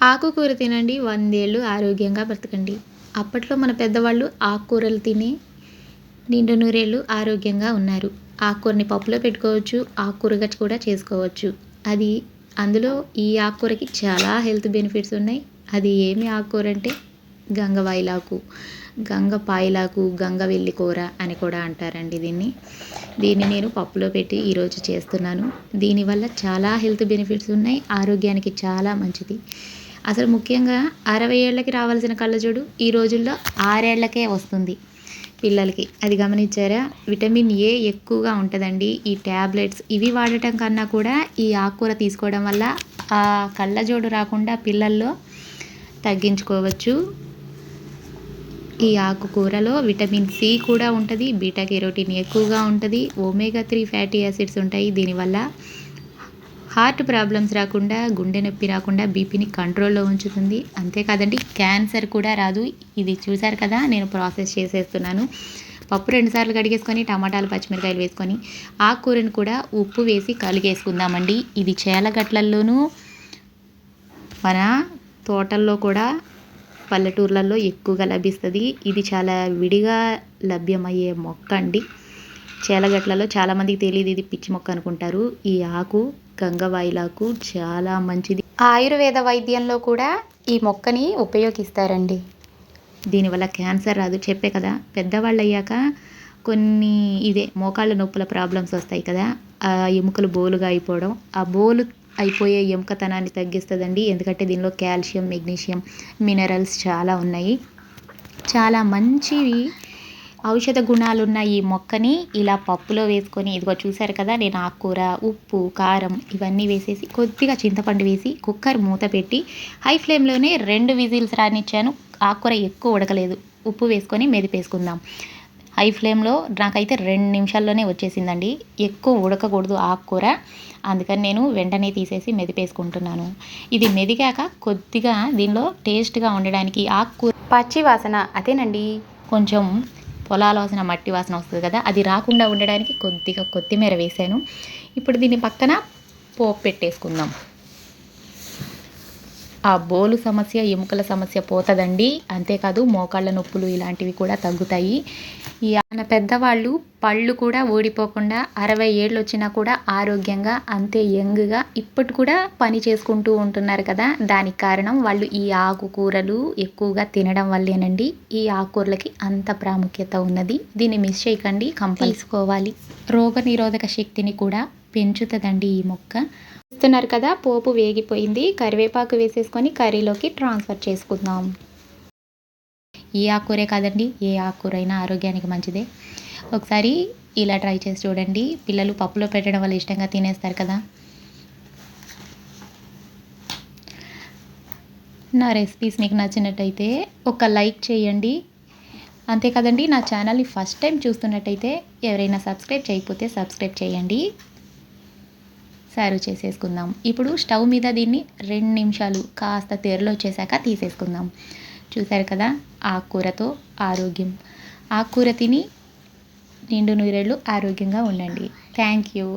ఆకుకూర తినండి వందేళ్ళు ఆరోగ్యంగా బ్రతకండి. అప్పట్లో మన పెద్దవాళ్ళు ఆకుకూరలు తిని నిండు నూరేళ్ళు ఆరోగ్యంగా ఉన్నారు. ఆకుకూరని పప్పులో పెట్టుకోవచ్చు ఆకుకూరగా కూడా చేసుకోవచ్చు. అది అందులో ఈ ఆకుకూరకి చాలా హెల్త్ బెనిఫిట్స్ ఉన్నాయి. అది ఏమి ఆకుకూర అంటే? గంగవాయిలాకు గంగ పాయిలాకు గంగ వెల్లి కూర అని కూడా అంటారండి దీన్ని. దీన్ని నేను పప్పులో పెట్టి ఈరోజు చేస్తున్నాను. దీనివల్ల చాలా హెల్త్ బెనిఫిట్స్ ఉన్నాయి. ఆరోగ్యానికి చాలా మంచిది. అసలు ముఖ్యంగా అరవై ఏళ్ళకి రావాల్సిన కళ్ళజోడు ఈ రోజుల్లో ఆరేళ్ళకే వస్తుంది పిల్లలకి. అది గమనించారా? విటమిన్ ఏ ఎక్కువగా ఉంటుందండి. ఈ ట్యాబ్లెట్స్ ఇవి వాడటం కన్నా కూడా ఈ ఆకుకూర తీసుకోవడం వల్ల ఆ కళ్ళజోడు రాకుండా పిల్లల్లో తగ్గించుకోవచ్చు. ఈ ఆకుకూరలో విటమిన్ సి కూడా ఉంటుంది. బీటా కెరోటిన్ ఎక్కువగా ఉంటుంది. ఒమేగా త్రీ ఫ్యాటీ యాసిడ్స్ ఉంటాయి. దీనివల్ల హార్ట్ ప్రాబ్లమ్స్ రాకుండా గుండె నొప్పి రాకుండా బీపీని కంట్రోల్లో ఉంచుతుంది. అంతేకాదండి క్యాన్సర్ కూడా రాదు. ఇది చూసారు కదా నేను ప్రాసెస్ చేసేస్తున్నాను. పప్పు రెండుసార్లు కడిగేసుకొని టమాటాలు పచ్చిమిరకాయలు వేసుకొని ఆకుకూరను కూడా ఉప్పు వేసి కలిగేసుకుందామండి. ఇది చేలగట్లల్లోనూ మన తోటల్లో కూడా పల్లెటూర్లలో ఎక్కువగా లభిస్తుంది. ఇది చాలా విడిగా లభ్యమయ్యే మొక్క అండి. చేలగట్లలో చాలామందికి తెలియదు ఇది పిచ్చి మొక్క అనుకుంటారు. ఈ ఆకు గంగవాయిలాకు చాలా మంచిది. ఆయుర్వేద వైద్యంలో కూడా ఈ మొక్కని ఉపయోగిస్తారండి. దీనివల్ల క్యాన్సర్ రాదు. చెప్పే కదా పెద్దవాళ్ళు అయ్యాక కొన్ని ఇదే మోకాళ్ళ నొప్పుల ప్రాబ్లమ్స్ వస్తాయి కదా ఆ ఎముకలు బోలుగా అయిపోవడం. ఆ బోలు అయిపోయే ఎముకతనాన్ని తగ్గిస్తుందండి. ఎందుకంటే దీనిలో కాల్షియం మెగ్నీషియం మినరల్స్ చాలా ఉన్నాయి. చాలా మంచివి ఔషధ గుణాలున్న ఈ మొక్కని ఇలా పప్పులో వేసుకొని ఇదిగో చూసారు కదా నేను ఆకుకూర ఉప్పు కారం ఇవన్నీ వేసేసి కొద్దిగా చింతపండు వేసి కుక్కర్ మూత పెట్టి హై ఫ్లేమ్లోనే రెండు విజిల్స్ రానిచ్చాను. ఆకుకూర ఎక్కువ ఉడకలేదు. ఉప్పు వేసుకొని మెదిపేసుకుందాం. హై ఫ్లేమ్లో నాకైతే రెండు నిమిషాల్లోనే వచ్చేసిందండి. ఎక్కువ ఉడకకూడదు ఆకుకూర. అందుకని నేను వెంటనే తీసేసి మెదిపేసుకుంటున్నాను. ఇది మెదిగాక కొద్దిగా దీనిలో టేస్ట్గా ఉండడానికి ఆకుకూర పచ్చి వాసన అదేనండి? కొంచెం పొలాల వాసన మట్టి వాసన వస్తుంది కదా అది రాకుండా ఉండడానికి కొద్దిగా కొత్తిమీర వేసాను ఇప్పుడు దీని పక్కన పోపు పెట్టేసుకుందాం. ఆ బోలు సమస్య ఎముకల సమస్య పోతుందండి. అంతేకాదు మోకాళ్ళ నొప్పులు ఇలాంటివి కూడా తగ్గుతాయి. ఈ మన పెద్దవాళ్ళు పళ్ళు కూడా ఓడిపోకుండా అరవై ఏళ్ళు వచ్చినా కూడా ఆరోగ్యంగా అంతే యంగ్గా ఇప్పటి కూడా పని చేసుకుంటూ ఉంటున్నారు కదా. దానికి కారణం వాళ్ళు ఈ ఆకుకూరలు ఎక్కువగా తినడం వల్లేనండి. ఈ ఆకుకూరలకి అంత ప్రాముఖ్యత ఉన్నది. దీన్ని మిస్ చేయకండి కంపల్సుకోవాలి రోగ నిరోధక శక్తిని కూడా పెంచుతుందండి ఈ మొక్క. చూస్తున్నారు కదా పోపు వేగిపోయింది. కరివేపాకు వేసేసుకొని కర్రీలోకి ట్రాన్స్ఫర్ చేసుకుందాం. ఏ ఆకుకూరే కాదండి ఏ ఆకుకూర అయినా ఆరోగ్యానికి మంచిదే. ఒకసారి ఇలా ట్రై చేసి చూడండి. పిల్లలు పప్పులో పెట్టడం వల్ల ఇష్టంగా తినేస్తారు కదా. నా రెసిపీస్ మీకు నచ్చినట్టయితే ఒక లైక్ చేయండి. అంతే కదండి నా ఛానల్ని ఫస్ట్ టైం చూస్తున్నట్టయితే ఎవరైనా సబ్స్క్రైబ్ చేయకపోతే సబ్స్క్రైబ్ చేయండి. సర్వ్ చేసేసుకుందాం. ఇప్పుడు స్టవ్ మీద దీన్ని రెండు నిమిషాలు కాస్త తెరలో వచ్చేసాక తీసేసుకుందాం. చూసారు కదా ఆకుకూరతో ఆరోగ్యం. ఆకుకూర తిని నిండు నూరేళ్ళు ఆరోగ్యంగా ఉండండి. Thank you